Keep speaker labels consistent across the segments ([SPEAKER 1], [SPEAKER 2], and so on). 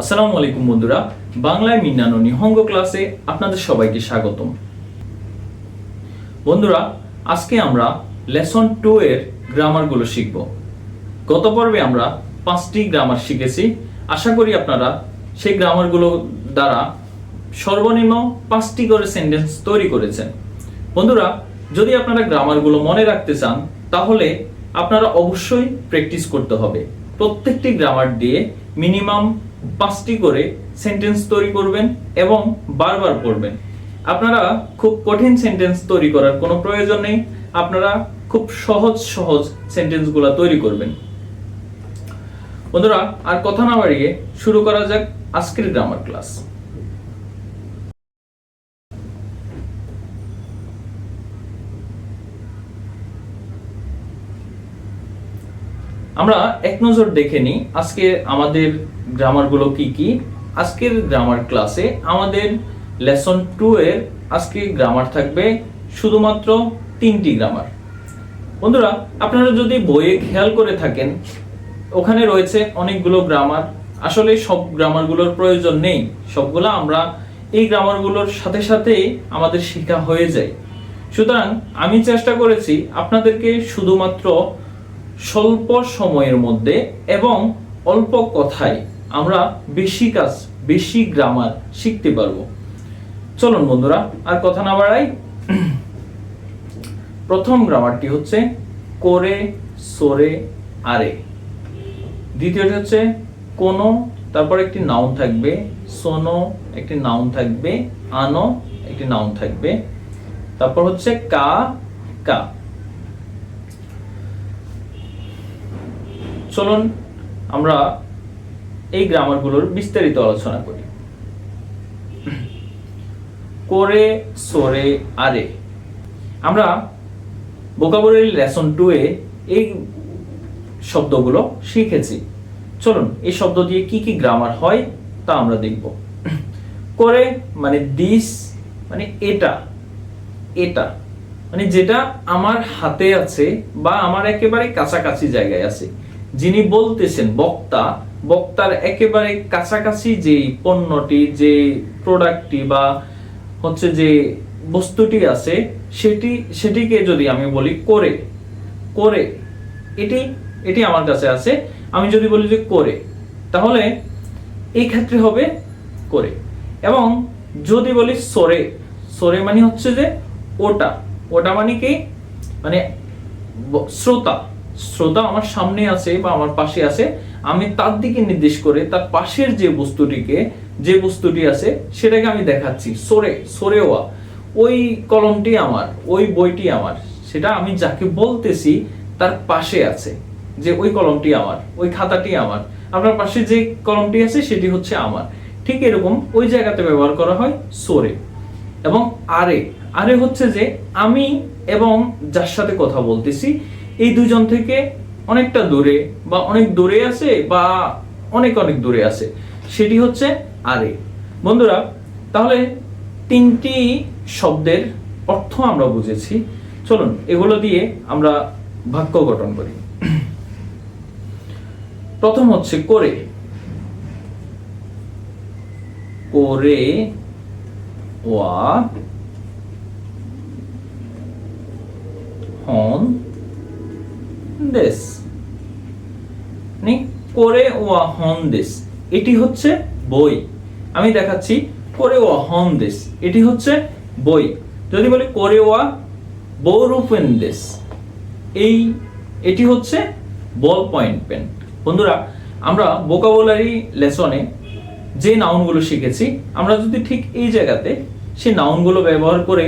[SPEAKER 1] আসসালামু আলাইকুম বন্ধুরা, বাংলায় মিন্নানো নিহঙ্গ ক্লাসে আপনাদের সবাইকে স্বাগতম। বন্ধুরা, আজকে আমরা লেসন টু এর গ্রামারগুলো শিখব। গত পর্বে আমরা পাঁচটি গ্রামার শিখেছি। আশা করি আপনারা সেই গ্রামারগুলো দ্বারা সর্বনিম্ন পাঁচটি করে সেন্টেন্স তৈরি করেছেন। বন্ধুরা, যদি আপনারা গ্রামারগুলো মনে রাখতে চান, তাহলে আপনারা অবশ্যই প্র্যাকটিস করতে হবে। প্রত্যেকটি গ্রামার দিয়ে মিনিমাম পাঁচটি করে সেন্টেন্স তৈরি করবেন এবং বারবার পড়বেন। আপনারা খুব কঠিন সেন্টেন্স তৈরি করার কোনো প্রয়োজন নেই। আপনারা খুব সহজ সহজ সেন্টেন্সগুলো তৈরি করবেন। বন্ধুরা, আর কথা না বাড়িয়ে শুরু করা যাক আজকের গ্রামার ক্লাস আমরা এক নজর দেখে নিই আজকে আমাদের গ্রামারগুলো কি কি? আজকের গ্রামার ক্লাসে আমাদের লেসন টু এর আজকে গ্রামার থাকবে শুধুমাত্র তিনটি গ্রামার বন্ধুরা, আপনারা যদি বইয়ে খেয়াল করে থাকেন, ওখানে রয়েছে অনেকগুলো গ্রামার আসলে সব গ্রামারগুলোর প্রয়োজন নেই। সবগুলো আমরা এই গ্রামারগুলোর সাথে সাথে আমাদের শেখা হয়ে যায়। সুতরাং আমি চেষ্টা করেছি আপনাদেরকে শুধুমাত্র স্বল্প সময়ের মধ্যে এবং অল্প কথায় আমরা বেশি কাজ, বেশি গ্রামার শিখতে পারব। চলুন বন্ধুরা, আর কথা না বাড়াই, প্রথম গ্রামারটি হচ্ছে করে, সরে, আরে। দ্বিতীয়টি হচ্ছে কোনো, তারপর একটি নাউন থাকবে সোনো একটি নাউন থাকবে, আনো, একটি নাউন থাকবে। তারপর হচ্ছে কা কা। চলুন, আমরা এই গ্রামারগুলোর বিস্তারিত আলোচনা করি। করে, সরে, আরে। আমরা ভোকাবুলারি লেসন টু এ এই শব্দগুলো শিখেছি। চলুন, এই শব্দ দিয়ে কি কি গ্রামার হয় তা আমরা দেখব। করে মানে দিস মানে এটা। এটা মানে যেটা আমার হাতে আছে বা আমার একেবারে কাছাকাছি জায়গায় আছে। যিনি বলতেছেন, বক্তা বক্তার একেবারে কাছাকাছি যে পণ্যটি যে প্রোডাক্টটি বা হচ্ছে যে বস্তুটি আছে, সেটি, সেটিকে যদি আমি বলি করে করে, এটি এটি আমার কাছে আছে, আমি যদি বলি যে করে, তাহলে এই ক্ষেত্রে হবে করে। এবং যদি বলি সরে সরে মানে হচ্ছে যে ওটা ওটা মানে কি? মানে শ্রোতা। শ্রোতা আমার সামনে আছে বা আমার পাশে আছে, আমি তার দিকে নির্দেশ করে তার পাশের যে বস্তুটিকে, যে বস্তুটি আছে সেটাকে আমি দেখাচ্ছি। সরে, সরেওয়া। ওই কলমটি আমার, ওই বইটি আমার, সেটা আমি যাকে বলতেছি তার পাশে আছে, যে ওই কলমটি আমার, ওই খাতাটি আমার। আপনার পাশে যে কলমটি আছে সেটি হচ্ছে আমার। ঠিক এরকম ওই জায়গাতে ব্যবহার করা হয় সরে। এবং আরে আরে হচ্ছে যে আমি এবং যার সাথে কথা বলতেছি এই দুজন থেকে অনেকটা দূরে বা অনেক দূরে আছে বা অনেক অনেক দূরে আছে। সেটি হচ্ছে আরে। বন্ধুরা, তাহলে তিনটি শব্দের অর্থ আমরা বুঝেছি। চলুন, এগুলো দিয়ে আমরা বাক্য গঠন করি। প্রথম হচ্ছে করে। করে ওয়া হন দেশ মানে করে ওয়া হন দেশ এটি হচ্ছে বই। আমি দেখাচ্ছি করে ওয়া হন দেশ এটি হচ্ছে বই। যদি বলি করে ওয়া বৌরূপেন দেশ এই এটি হচ্ছে বল পয়েন্ট পেন। বন্ধুরা, আমরা ভোকাবুলারি লেসনে যে নাউনগুলো শিখেছি, আমরা যদি ঠিক এই জায়গাতে সেই নাউনগুলো ব্যবহার করে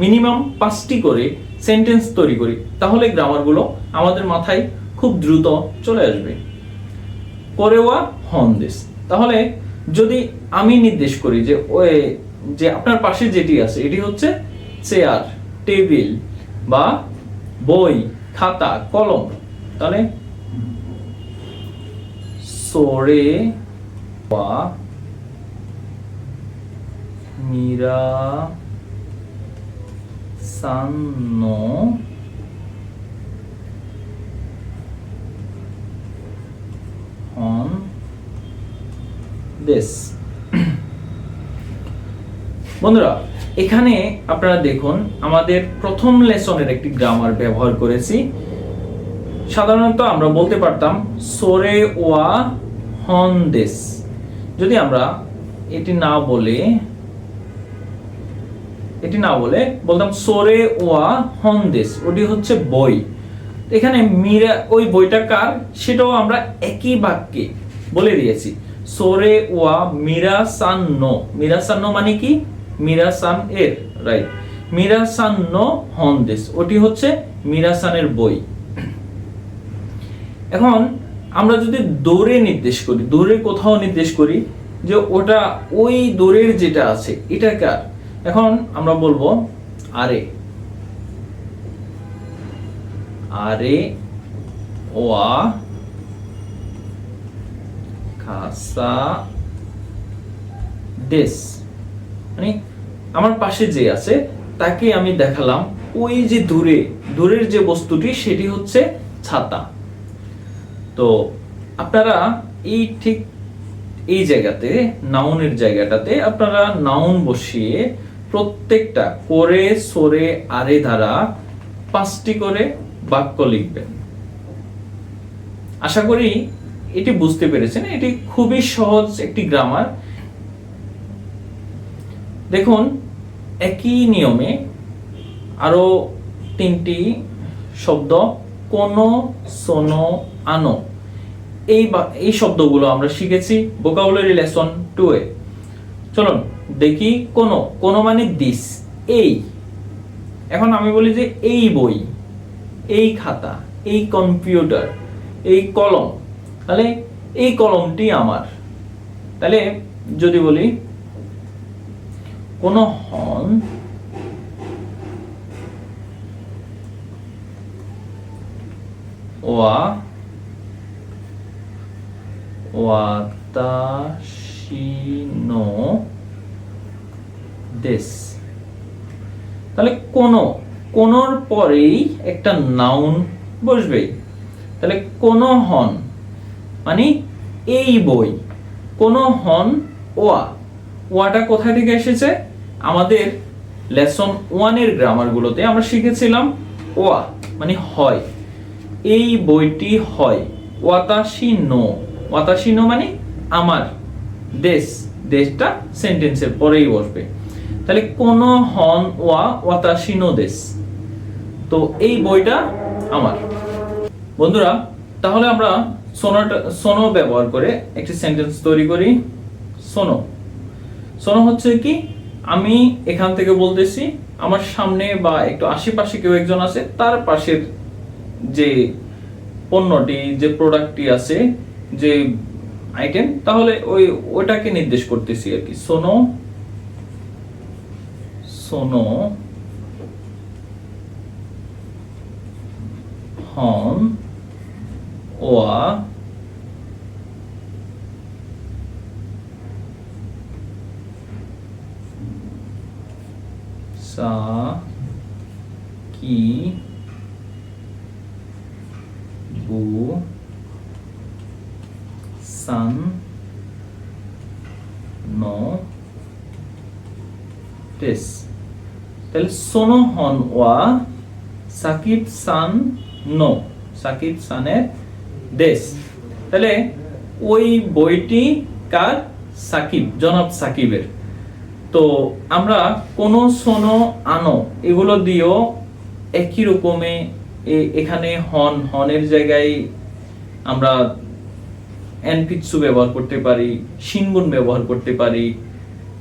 [SPEAKER 1] মিনিমাম পাঁচটি করে সেন্টেন্স তৈরি করি, তাহলে গ্রামারগুলো আমাদের মাথায় খুব দ্রুত চলে আসবে। করেওয়া হন দিস। তাহলে যদি আমি নির্দেশ করি যে ওই যে আপনার পাশে যেটি আছে, এটি হচ্ছে চেয়ার, টেবিল বা বই, খাতা, কলম। তাহলে সরে বা মিরা সানো বন্ধুরা, এখানে আপনারা দেখুন, আমাদের প্রথম লেসনের একটি গ্রামার ব্যবহার করেছি। সাধারণত আমরা বলতে পারতাম, সোরে ওয়া হন দেশ যদি আমরা এটি না বলে এটি না বলে বলতাম সোরে ওয়া হন দেশ ওটি হচ্ছে বই। এখানে মিরা, ওই বইটা কার? সেটাও আমরা একই বাক্যে বলে দিয়েছি। সোরে ওয়া মীরা সান নো মীরা সান নো মানে কি? মীরা সান এর রাইট মীরা সান নো হন দেশ ওটি হচ্ছে মীরা সানের বই। এখন আমরা যদি দৌড়ে নির্দেশ করি, দৌড়ে কোথাও নির্দেশ করি যে ওটা ওই দৌড়ের যেটা আছে, এটা কার? এখন আমরা বলব আরে। আরে ওয়া খাসা দেশ। মানে আমার পাশে যে আছে, তাকে আমি দেখালাম ওই যে দূরে, দূরের যে বস্তুটি, সেটি হচ্ছে ছাতা। তো আপনারা এই ঠিক এই জায়গাতে নাউনের জায়গাটাতে আপনারা নাউন বসিয়ে প্রত্যেকটা করে, সরে, আরে দ্বারা পাঁচটি করে বাক্য লিখবেন। আশা করি এটি বুঝতে পেরেছেন। এটি খুবই সহজ একটি গ্রামার দেখুন, একই নিয়মে আরও তিনটি শব্দ, কোন, সোনো, আনো। এই এই শব্দগুলো আমরা শিখেছি ভোকাবুলারি লেসন টু এ। চলুন দেখি কোনো কোনো মানে দিস এই। এখন আমি বলি যে এই বই, এই খাতা, এই কম্পিউটার, এই কলম, তাহলে এই কলমটি আমার। তাহলে যদি বলি, কোন হন ওয়া ওয়াতাশি নো দেশ তাহলে কোন, কোনর পরেই একটা নাউন বসবেই। তাহলে কোন হন মানে এই বই, কোন হন ওয়া। ওয়াটা কোথা থেকে এসেছে? আমাদের লেসন ওয়ানের গ্রামারগুলোতে আমরা শিখেছিলাম ওয়া মানে হয়। এই বইটি হয়। ওয়াতাশি নো ওয়াতাশি নো মানে আমার। দেশ দেশটা সেন্টেন্সের পরেই বসবে। তাহলে কোন হন ওয়া ওয়াতাশি নো দেশ তো এই বইটা আমার। বন্ধুরা, তাহলে আমরা সোনোটা, সোনো ব্যবহার করে একটি সেন্টেন্স তৈরি করি, সোনো। সোনো হচ্ছে কি, আমি এখান থেকে বলতেছি, আমার সামনে বা একটু আশেপাশে কেউ একজন আছে, তার পাশের যে পণ্যটি, যে প্রোডাক্টটি আছে, যে আইটেম তাহলে ওই ওটাকে নির্দেশ করতেছি আর কি, সোনো সোনো হন ওয়া সা কি বু সান ন টেস তাহলে সোনো হন ওয়া সাকিব সান নো, সাকিব সানের দেশ। তাহলে ওই বইটি কার? সাকিব, জনাব সাকিবের। তো আমরা কোন সোনো আনো, এগুলো দিয়েও একই রকমে এখানে হন, হনের জায়গায় আমরা এনপিৎসু ব্যবহার করতে পারি সিনগুন ব্যবহার করতে পারি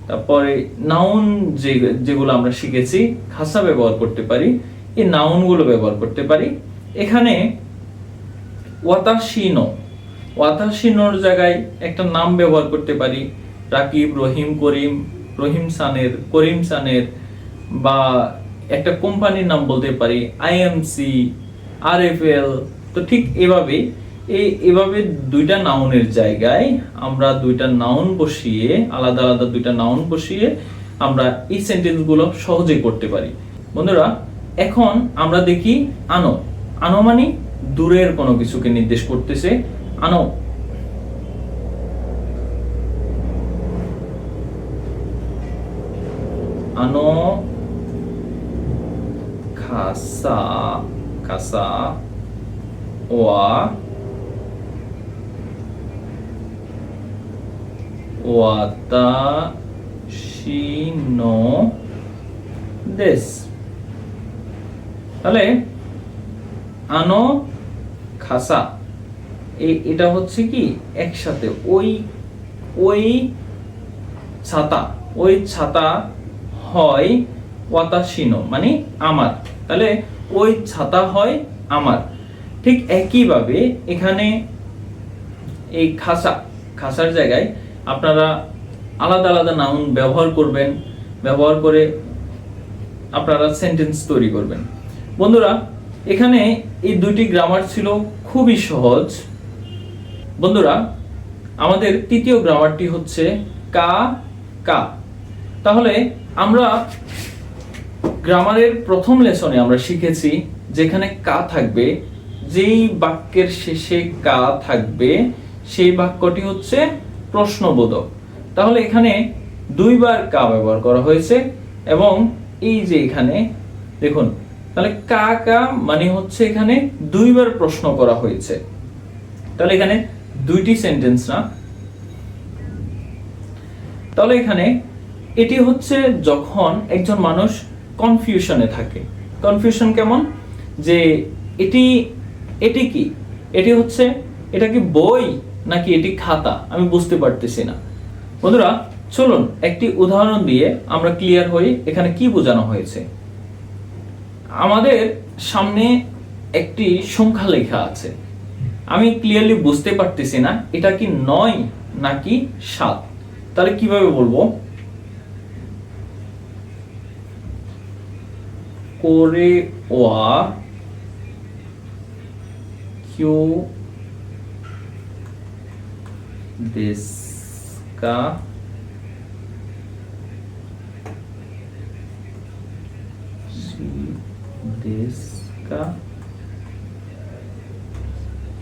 [SPEAKER 1] তারপরে নাউন যে, যেগুলো আমরা শিখেছি, খাসা ব্যবহার করতে পারি, এই নাউনগুলো ব্যবহার করতে পারি। এখানে ওয়াতাশিনো ওয়াতাশিনোর জায়গায় একটা নাম ব্যবহার করতে পারি, রাকিব, রহিম, করিম, রহিম সানের, করিম সানের, বা একটা কোম্পানির নাম বলতে পারি আইএমসি আর এফ এল, তো ঠিক এভাবে এই, এভাবে দুইটা নাউনের জায়গায় আমরা দুইটা নাউন বসিয়ে, আলাদা আলাদা দুইটা নাউন বসিয়ে আমরা এই সেন্টেন্সগুলো সহজে করতে পারি। বন্ধুরা, এখন আমরা দেখি আনো। আনো মানে দূরের কোনো কিছুকে নির্দেশ করতেছে। আনো। আনো খাসা খাসা, ওয়া ওয়াতাশি আনো খাসা এটা হচ্ছে কি? একসাথে, ওই ওই ছাতা ওই ছাতা হয় ওয়াতাশিনো মানে আমার। তাহলে, ওই ছাতা হয় আমার। ঠিক একইভাবে এখানে এই খাসা, খাসার জায়গায় আপনারা আলাদা আলাদা নাউন ব্যবহার করবেন, ব্যবহার করে আপনারা সেন্টেন্স তৈরি করবেন। বন্ধুরা, এখানে এই দুটি গ্রামার ছিল খুবই সহজ। বন্ধুরা, আমাদের তৃতীয় গ্রামারটি হচ্ছে কা কা। তাহলে আমরা গ্রামারের প্রথম লেসনে আমরা শিখেছি যেখানে কা থাকবে, যেই বাক্যের শেষে কা থাকবে, সেই বাক্যটি হচ্ছে প্রশ্নবোধক। তাহলে এখানে দুইবার কা ব্যবহার করা হয়েছে এবং এই যে এখানে, দেখুন, তাহলে কা কা মানে হচ্ছে এখানে দুইবার প্রশ্ন করা হয়েছে। তাহলে এখানে দুইটি সেন্টেন্স না? তাহলে এখানে এটি হচ্ছে যখন একজন মানুষ কনফিউশনে থাকে। কনফিউশন কেমন? যে এটি এটি কি? এটি হচ্ছে, এটা কি বই? নাকি এটি খাতা? আমি বুঝতে পারতেছি না। বন্ধুরা, চলুন একটি উদাহরণ দিয়ে আমরা ক্লিয়ার হই এখানে কি বোঝানো হয়েছে। আমাদের সামনে একটি সংখ্যা লেখা আছে। আমি ক্লিয়ারলি বুঝতে পারতেছি না, এটা কি নয় নাকি সাত? তাহলে কীভাবে বলব? করে ওয়া কিউ দেশকা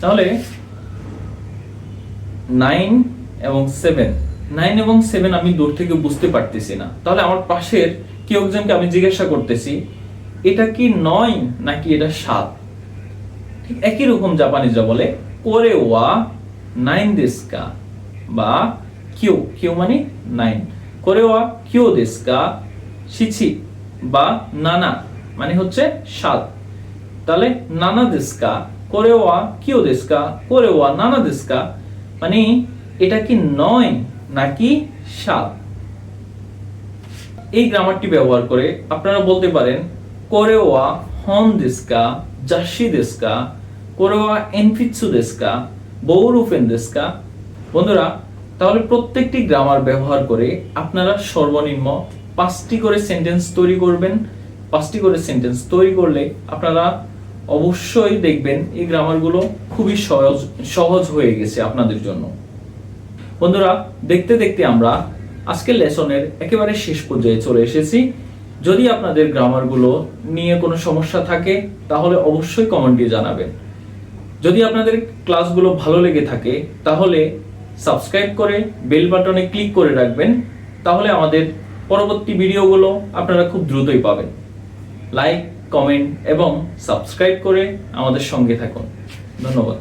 [SPEAKER 1] তাহলে নাইন এবং সেভেন। নাইন এবং সেভেন আমি দূর থেকে বুঝতে পারতেছি না। তাহলে আমার পাশের কেউ একজনকে আমি জিজ্ঞাসা করতেছি, এটা কি নয় নাকি এটা সাত? একই রকম জাপানিজরা বলে করে ওয়া, নাইন দেশকা বা কিউ কিউ মানে নাইন। করে ওয়া কিউ দেশকা শিছি বা নানা মানে হচ্ছে সাত। তাহলে নানা দেশকা করে ওয়া কিউ দেশকা করে ওয়া নানা দেশকা মানে এটা কি নয় নাকি সাত? এই গ্রামারটি ব্যবহার করে আপনারা বলতে পারেন কোরেওয়া হন দেস্কা জাসি দেস্কা কোরেওয়া এনফিৎসু দেস্কা বৌরুফেন দেস্কা বন্ধুরা, তাহলে প্রত্যেকটি গ্রামার ব্যবহার করে আপনারা সর্বনিম্ন পাঁচটি করে সেন্টেন্স তৈরি করবেন। পাঁচটি করে সেন্টেন্স তৈরি করলে আপনারা অবশ্যই দেখবেন এই গ্রামারগুলো খুবই সহজ সহজ হয়ে গেছে আপনাদের জন্য। বন্ধুরা, দেখতে দেখতে আমরা আজকের লেসনের একেবারে শেষ পর্যায়ে চলে এসেছি। যদি আপনাদের গ্রামারগুলো নিয়ে কোনো সমস্যা থাকে, তাহলে অবশ্যই কমেন্ট জানাবেন। যদি আপনাদের ক্লাসগুলো ভালো লেগে থাকে, তাহলে সাবস্ক্রাইব করে বেল বাটনে ক্লিক করে রাখবেন, তাহলে আমাদের পরবর্তী ভিডিওগুলো আপনারা খুব দ্রুতই পাবেন। লাইক, কমেন্ট এবং সাবস্ক্রাইব করে আমাদের সঙ্গে থাকুন। ধন্যবাদ।